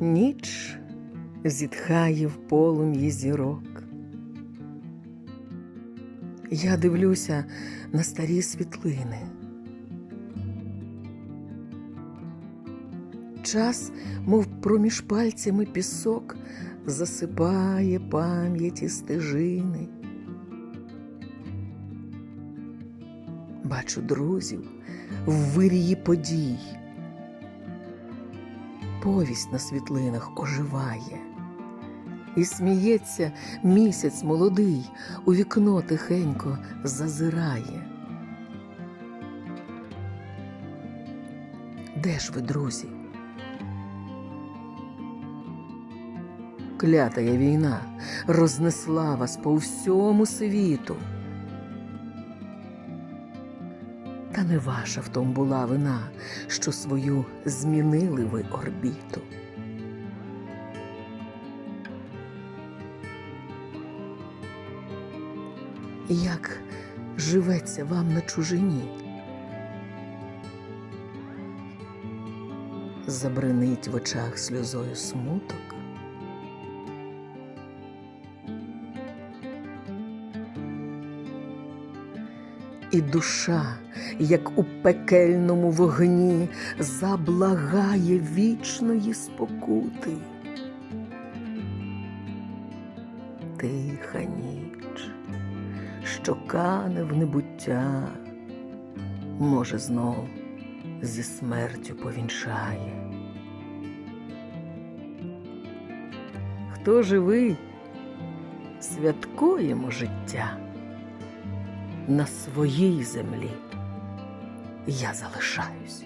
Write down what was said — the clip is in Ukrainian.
Ніч зітхає в полум'ї зірок. Я дивлюся на старі світлини. Час, мов проміж пальцями пісок, засипає пам'яті стежини. Бачу друзів в вирії подій. Повість на світлинах оживає. І сміється місяць молодий, у вікно тихенько зазирає. Де ж ви, друзі? Клятая війна рознесла вас по всьому світу. Та не ваша в том була вина, що свою змінили ви орбіту. Як живеться вам на чужині? Забринить в очах сльозою смуток. І душа, як у пекельному вогні, заблагає вічної спокути. Тиха ніч, що кане в небуття, може, знов зі смертю повінчає. Хто живий, святкуємо життя на своїй землі я залишаюсь.